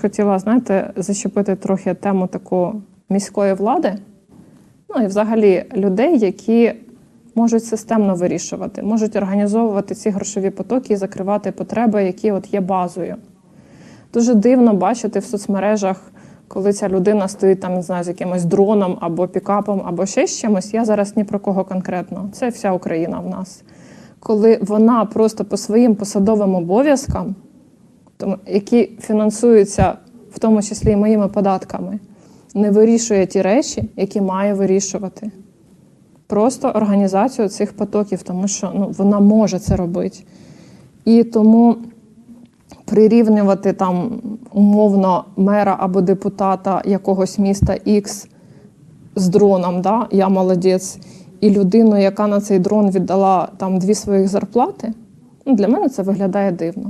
Хотіла, знаєте, зачепити трохи тему таку міської влади, ну і взагалі людей, які можуть системно вирішувати, можуть організовувати ці грошові потоки і закривати потреби, які от є базою. Дуже дивно бачити в соцмережах, коли ця людина стоїть там, не знаю, з якимось дроном або пікапом, або ще з чимось. Я зараз ні про кого конкретно. Це вся Україна в нас. Коли вона просто по своїм посадовим обов'язкам, які фінансуються в тому числі і моїми податками, не вирішує ті речі, які має вирішувати. Просто організацію цих потоків, тому що ну, вона може це робити. І тому прирівнювати там умовно мера або депутата якогось міста X з дроном, да, я молодець, і людину, яка на цей дрон віддала там дві своїх зарплати, ну, для мене це виглядає дивно.